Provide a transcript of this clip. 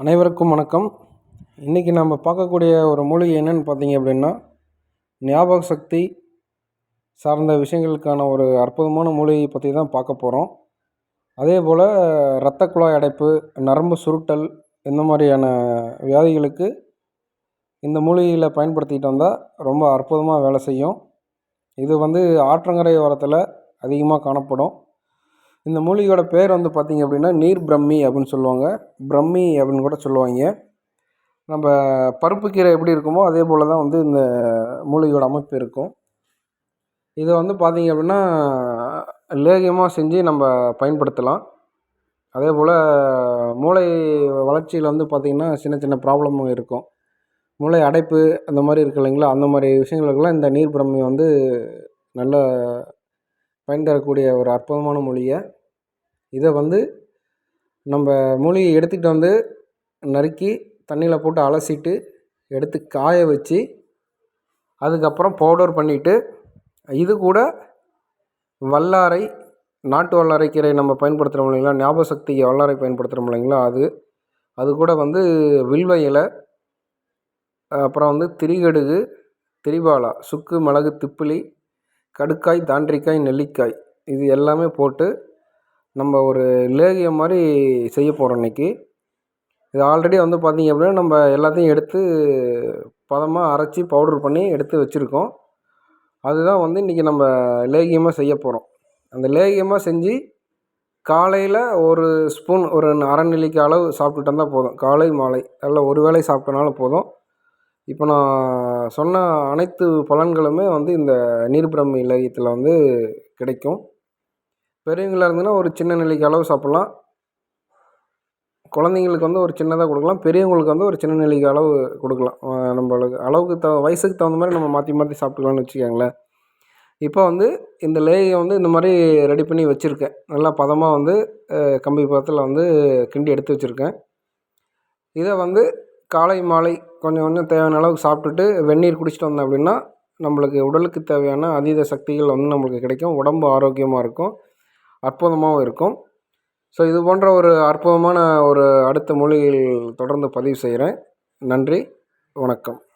அனைவருக்கும் வணக்கம். இன்றைக்கி நம்ம பார்க்கக்கூடிய ஒரு மூலிகை என்னென்னு பார்த்தீங்க அப்படின்னா ஞாபக சக்தி சார்ந்த விஷயங்களுக்கான ஒரு அற்புதமான மூலிகை பற்றி தான் பார்க்க போகிறோம் அதே போல் இரத்த குழாய் அடைப்பு நரம்பு சுருட்டல் இந்த மாதிரியான வியாதிகளுக்கு இந்த மூலிகையில் பயன்படுத்திகிட்டு வந்தால் ரொம்ப அற்புதமாக வேலை செய்யும். இது வந்து ஆற்றங்கரை ஓரத்தில் அதிகமாக காணப்படும். இந்த மூலிகையோட பேர் வந்து பார்த்திங்க அப்படின்னா நீர் பிரம்மி அப்படின்னு சொல்லுவாங்க. பிரம்மி அப்படின்னு கூட சொல்லுவாங்க. நம்ம பருப்பு கீரை எப்படி இருக்குமோ அதே போல் தான் வந்து இந்த மூலிகையோட அமைப்பு இருக்கும். இதை வந்து பார்த்திங்க அப்படின்னா லேகியமாக செஞ்சு நம்ம பயன்படுத்தலாம். அதே போல் மூளை வளர்ச்சியில் வந்து பார்த்திங்கன்னா சின்ன சின்ன ப்ராப்ளமும் இருக்கும். மூளை அடைப்பு அந்த மாதிரி இருக்கு இல்லைங்களா? அந்த மாதிரி விஷயங்களுக்கெல்லாம் இந்த நீர் பிரம்மி வந்து நல்ல பயன் தரக்கூடிய ஒரு அற்புதமான மூலிகை இதை வந்து நம்ம மூலிகை எடுத்துக்கிட்டு வந்து நறுக்கி தண்ணியில் போட்டு அலசிட்டு எடுத்து காய வச்சு அதுக்கப்புறம் பவுடர் பண்ணிவிட்டு இது கூட வல்லாரை நாட்டு வல்லாரை கீரை நம்ம பயன்படுத்துகிறோம் இல்லைங்களா? ஞாபக சக்திக்கு வல்லாரை பயன்படுத்துகிறோம் இல்லைங்களா? அது அது கூட வந்து வில்வ இலை அப்புறம் வந்து திரிகடுகு திரிபாலா சுக்கு மிளகு திப்பிலி கடுக்காய் தாண்டிக்காய் நெல்லிக்காய் இது எல்லாமே போட்டு நம்ம ஒரு லேகியம் மாதிரி செய்ய போகிறோம் இன்றைக்கி இது ஆல்ரெடி வந்து பார்த்திங்க அப்படின்னா நம்ம எல்லாத்தையும் எடுத்து பதமாக அரைச்சி பவுடர் பண்ணி எடுத்து வச்சுருக்கோம். அதுதான் வந்து இன்றைக்கி நம்ம லேகியமாக செய்ய போகிறோம் அந்த லேகியமாக செஞ்சு காலையில் ஒரு ஸ்பூன் ஒரு அரை நெல்லிக்காய் அளவு சாப்பிட்டுட்டு வந்தால் போதும். காலை மாலை. நல்லா ஒரு வேளை சாப்பிட்டனாலும் போதும். இப்போ நான் சொன்ன அனைத்து பலன்களுமே வந்து இந்த நீர்பிரம் லேகியத்தில் வந்து கிடைக்கும். பெரியவங்களாக இருந்ததுன்னா ஒரு சின்ன நெல்லிக்காய் அளவு சாப்பிட்லாம். குழந்தைங்களுக்கு வந்து ஒரு சின்னதாக கொடுக்கலாம். பெரியவங்களுக்கு வந்து ஒரு சின்ன நெல்லிக்காய் அளவு கொடுக்கலாம். நம்மளுக்கு அளவுக்கு த வயசுக்கு தகுந்த மாதிரி நம்ம மாற்றி மாற்றி சாப்பிட்டுக்கலாம்னு வச்சுக்கோங்களேன். இப்போ வந்து இந்த லேயை வந்து இந்த மாதிரி ரெடி பண்ணி வச்சுருக்கேன். நல்லா பதமாக வந்து கம்பி பதத்தில் வந்து கிண்டி எடுத்து வச்சுருக்கேன். இதை வந்து காலை மாலை கொஞ்சம் கொஞ்சம் தேவையான அளவுக்கு சாப்பிட்டுட்டு வெந்நீர் குடிச்சிட்டு வந்தோம் அப்படின்னா நம்மளுக்கு உடலுக்கு தேவையான அதீத சக்திகள் வந்து நம்மளுக்கு கிடைக்கும். உடம்பு ஆரோக்கியமாக இருக்கும். அற்புதமாகவும் இருக்கும். ஸோ இது போன்ற ஒரு அற்புதமான ஒரு அடுத்த மொழியில் தொடர்ந்து பதிவு செய்கிறேன். நன்றி. வணக்கம்.